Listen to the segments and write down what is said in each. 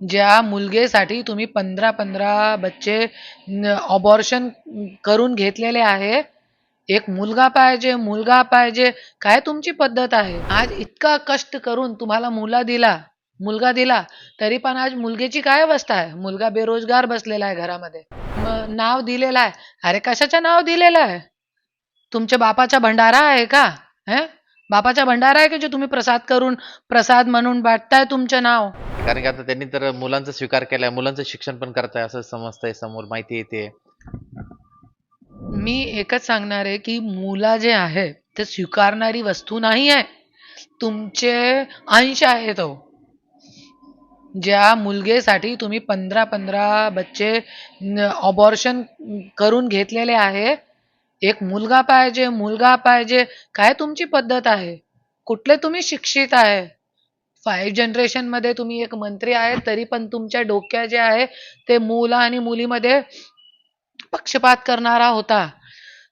ज्या मुलगेसाठी तुम्ही पंधरा पंधरा बच्चे ऑबॉर्शन करून घेतलेले आहे एक मुलगा पाहिजे मुलगा पाहिजे काय तुमची पद्धत आहे? आज इतका कष्ट करून तुम्हाला मुला दिला मुलगा दिला तरी पण आज मुलगीची काय अवस्था आहे? मुलगा बेरोजगार बसलेला आहे घरामध्ये. नाव दिलेलं आहे. अरे कशाचं नाव दिलेलं आहे? तुमच्या बापाचा भंडारा आहे का? हे? बापाचा भंडारा आहे की जो तुम्ही प्रसाद करून प्रसाद म्हणून वाटताय तुमचं नाव? कारण की आता त्यांनी तर मुलांचा स्वीकार केलाय मुलांचं शिक्षण पण करताय असं समजतंय समोर माहिती येते मी एकच सांगणार आहे की मुलं जे आहे ते स्वीकारणारी वस्तू नाही आहे. तुमचे अंश आहे तो हो. ज्या मुलगेसाठी तुम्ही पंधरा पंधरा बच्चे ऑबॉर्शन करून घेतलेले आहे एक मुलगा पाहिजे मुलगा पाहिजे काय तुमची पद्धत आहे? कुठले तुम्ही शिक्षित आहे? फाईव्ह जनरेशनमध्ये तुम्ही एक मंत्री आहे तरी पण तुमच्या डोक्या जे आहे ते मुलं आणि मुलीमध्ये पक्षपात करणारा होता.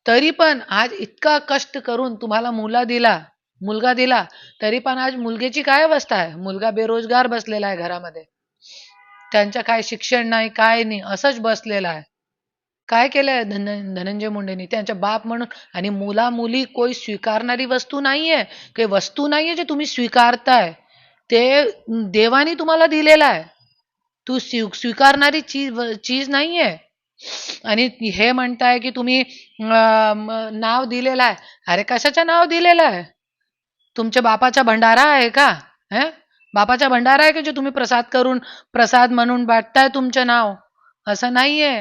तरी पण आज इतका कष्ट करून तुम्हाला मुला दिला मुलगा दिला तरी पण आज मुलगीची काय अवस्था आहे? मुलगा बेरोजगार बसलेला आहे घरामध्ये. त्यांचं काय शिक्षण नाही काय नाही असंच बसलेला आहे. काय केलंय धन धनंजय मुंडेंनी? त्यांच्या बाप म्हणून आणि मुला मुली कोई स्वीकारणारी वस्तू नाहीये काही वस्तू नाहीये जे तुम्ही स्वीकारताय. ते देवाने तुम्हाला दिलेलं आहे. तू स्वी स्वीकारणारी चीज चीज नाहीये. आणि हे म्हणताय की तुम्ही नाव दिलेलं आहे. अरे कशाचं नाव दिलेलं आहे? तुमच्या बापाचा भंडारा आहे का? हे? बापाचा भंडारा आहे का जो तुम्ही प्रसाद करून प्रसाद म्हणून वाटताय तुमचं नाव? असं नाहीये.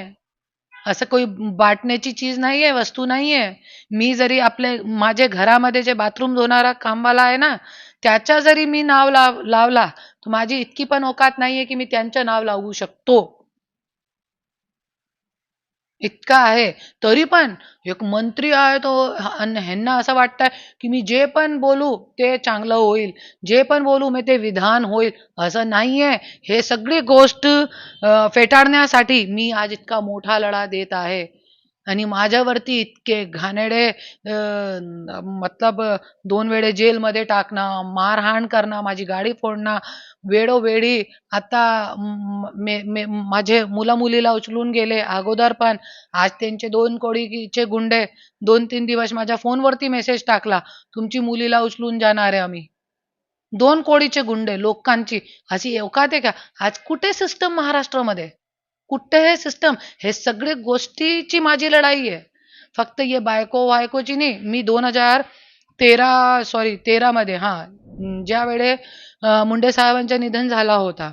असं कोई वाटण्याची चीज नाहीये वस्तू नाहीये. मी जरी आपले माझे घरामध्ये जे बाथरूम धुणारा कामवाला आहे ना त्याच्या जरी मी नाव लाव लावला तर माझी इतकी पण औकात नाहीये की मी त्यांचं नाव लावू शकतो. इतका आहे. तरी पण एक मंत्री आहे तो अन ह्यांना असं वाटतंय की मी जे पण बोलू ते चांगलं होईल. जे पण बोलू मी ते विधान होईल. असं नाहीये. हे सगळी गोष्ट फेटाळण्यासाठी मी आज इतका मोठा लढा देत आहे. आणि माझ्यावरती इतके घाणेडे मतलब दोन वेळे जेलमध्ये टाकणं मारहाण करणं माझी गाडी फोडणं वेळोवेळी आता मे- मे- माझे मुलं मुलीला उचलून गेले अगोदर पण. आज त्यांचे दोन कोडीचे गुंडे दोन तीन दिवस माझ्या फोनवरती मेसेज टाकला तुमची मुलीला उचलून जाणार आहे आम्ही. दोन कोडीचे गुंडे लोकांची. अशी औकात आहे का? आज कुठे सिस्टम महाराष्ट्रामध्ये? कुठं हे सिस्टम हे सगळे गोष्टीची माझी लढाई आहे. फक्त ये बायको वायकोची नाही. मी दोन हजार तेरा सॉरी तेरामध्ये हा ज्या वेळे मुंडे साहेबांचं निधन झाला होता.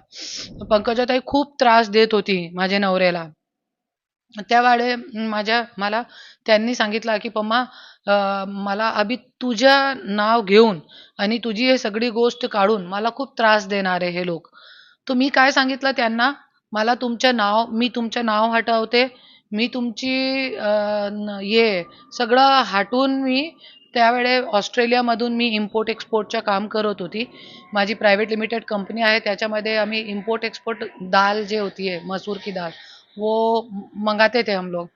पंकजाताई खूप त्रास देत होती माझ्या नवऱ्याला. त्यावेळे माझ्या मला त्यांनी सांगितलं की पम्मा मला अभि तुझ्या नाव घेऊन आणि तुझी हे सगळी गोष्ट काढून मला खूप त्रास देणारे हे लोक. तर मी काय सांगितलं त्यांना? मला तुमचं नाव मी तुमचं नाव हटवते. मी तुमची ये सगळं हटवून मी त्यावेळे ऑस्ट्रेलियामधून मी इम्पोर्ट एक्सपोर्टचं काम करत होती. माझी प्रायव्हेट लिमिटेड कंपनी आहे त्याच्यामध्ये आम्ही इम्पोर्ट एक्सपोर्ट दाल जे होती है मसूर की दाल वो मंगाते थे हम लोग.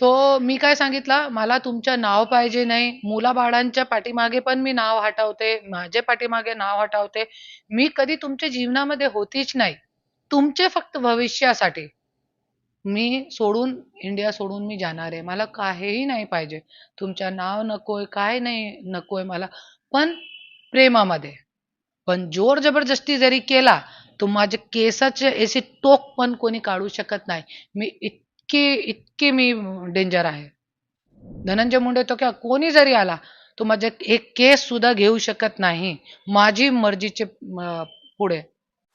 तो मी काय सांगितलं मला तुमचं नाव पाहिजे नाही. मुलाबाळांच्या पाठीमागे पण मी नाव हटवते माझ्या पाठीमागे नाव हटवते. मी कधी तुमच्या जीवनामध्ये होतीच नाही. तुमचे फक्त भविष्यासाठी. मी सोडून इंडिया सोडून मी जाणार आहे. मला काहीही नाही पाहिजे. तुमच्या नाव नकोय काय नाही नकोय मला. पण प्रेमामध्ये. पण जोर जबरदस्ती जरी केला तर माझे केसाचे असे टोक पण कोणी काढू शकत नाही. मी इतके इतके मी डेंजर आहे. धनंजय मुंडे तो क्या कोणी जरी आला तो माझे एक केस सुद्धा घेऊ शकत नाही. माझी मर्जीचे पुढे.